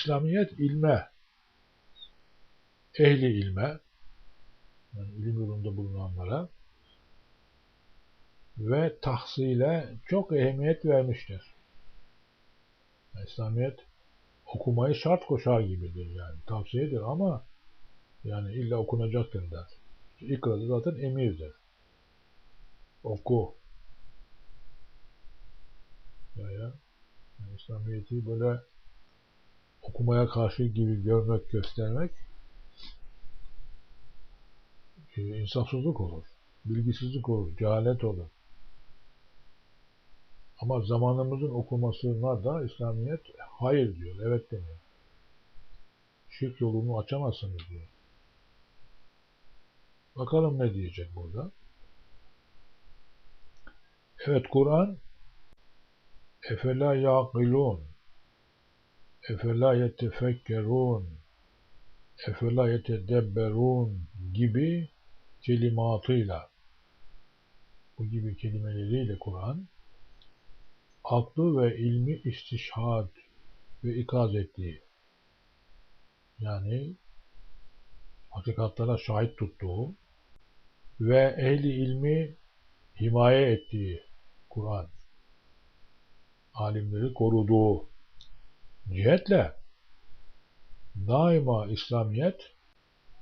İslamiyet ilme, ehli ilme, yani ilim yolunda bulunanlara ve tahsile çok ehemmiyet vermiştir. Yani İslamiyet okumayı şart koşar gibidir yani. Tavsiyedir ama yani illa okunacaktır der. İkra'da zaten emirdir. Oku. Ya ya. Yani İslamiyet'i böyle okumaya karşı gibi görmek, göstermek e, insafsızlık olur. Bilgisizlik olur, cehalet olur. Ama zamanımızın okumasına da İslamiyet hayır diyor, evet demiyor. Şirk yolunu açamazsınız diyor. Bakalım ne diyecek burada. Evet Kur'an Efela yaqilun Efela yetefekkerun Efela yetedebberun gibi kelimatıyla bu gibi kelimeleriyle Kur'an aklı ve ilmi istişhad ve ikaz ettiği yani hakikatlara şahit tuttuğu ve ehli ilmi himaye ettiği Kur'an alimleri koruduğu cihetle daima İslamiyet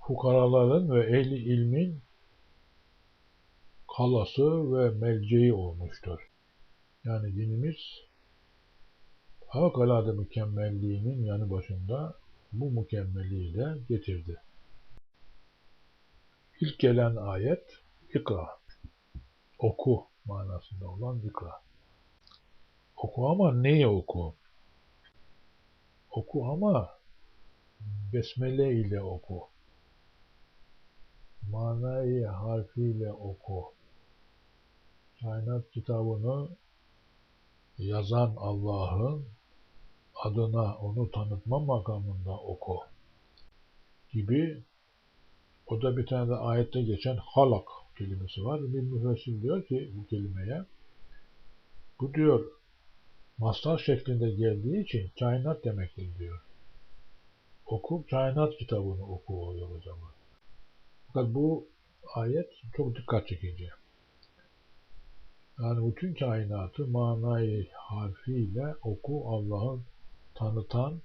fukaraların ve ehli ilmin kalası ve melceği olmuştur. Yani dinimiz harikulade mükemmelliğinin yanı başında bu mükemmelliği de getirdi. İlk gelen ayet ikra. Oku manasında olan ikra. Oku ama neyi oku? Oku ama besmele ile oku. Manayı harfiyle oku. Kainat kitabını yazan Allah'ın adına onu tanıtma makamında oku gibi o da bir tane de ayette geçen halak kelimesi var. Bir müfessir diyor ki bu kelimeye bu diyor mastar şeklinde geldiği için kainat demektir diyor. Oku, kainat kitabını oku oluyor o zaman. Fakat bu ayet çok dikkat çekici. Yani bütün kainatı manayı harfiyle oku Allah'ın tanıtan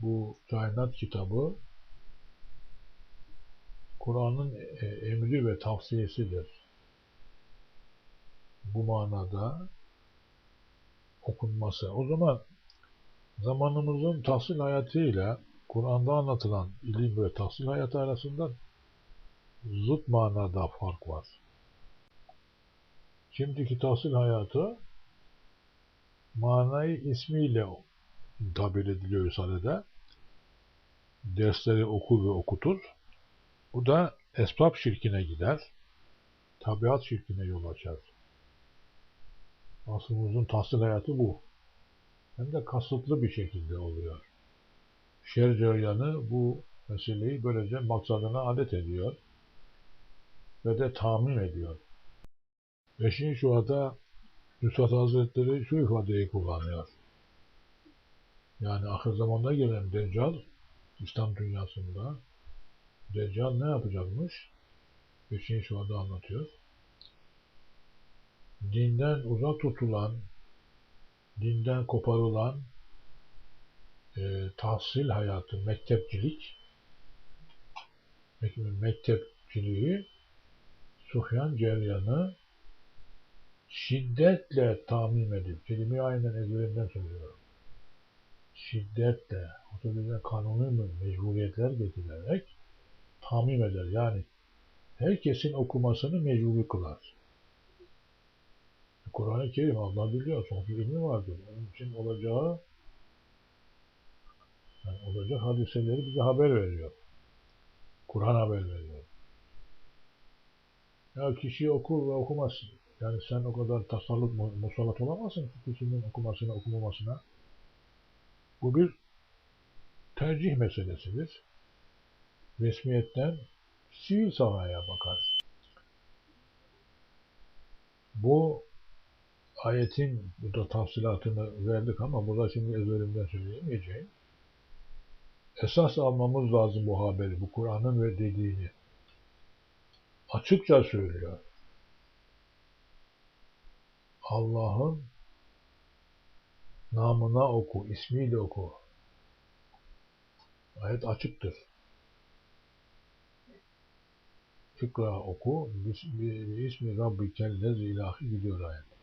bu kainat kitabı Kur'an'ın e, emri ve tavsiyesidir. Bu manada okunması. O zaman zamanımızın tahsil hayatıyla Kur'an'da anlatılan ilim ve tahsil hayatı arasında zıt manada fark var. Şimdiki tahsil hayatı manayı ismiyle tabir ediliyor Risale'de. Dersleri okur ve okutur. Bu da esbab şirkine gider. Tabiat şirkine yol açar. Aslımızın tahsil hayatı bu. Hem de kasıtlı bir şekilde oluyor. Şer cereyanı bu meseleyi böylece maksadına adet ediyor ve de tahmin ediyor. Beşinci şuada Nusrat Hazretleri şu ifadeyi kullanıyor. Yani ahir zamanda gelen Deccal İslam dünyasında Deccal ne yapacakmış? Beşinci şuada anlatıyor. Dinden uzak tutulan, dinden koparılan e, tahsil hayatı, mektepçilik mektepçiliği Sufyan Ceryan'ı şiddetle tamim edip, kelimeyi aynen ezberinden söylüyorum. Şiddetle, otobüse kanuni mecburiyetler getirerek tamim eder. Yani herkesin okumasını mecburi kılar. Kur'an-ı Kerim Allah biliyor. Sonsuz ilmi vardır. Onun için olacağı yani olacak hadiseleri bize haber veriyor. Kur'an haber veriyor. Ya kişi okur ve okumaz. Yani sen o kadar tasarruf musallat olamazsın ki kişinin okumasına okumamasına. Bu bir tercih meselesidir. Resmiyetten sivil sahaya bakar. Bu ayetin burada tafsilatını verdik ama burada şimdi ezberimden söyleyemeyeceğim. esas almamız lazım bu haberi, bu Kur'an'ın ve dediğini. Açıkça söylüyor. Allah'ın namına oku, ismiyle oku. Ayet açıktır. İkra oku, ismi Rabbikel lezi ilahi gidiyor ayet.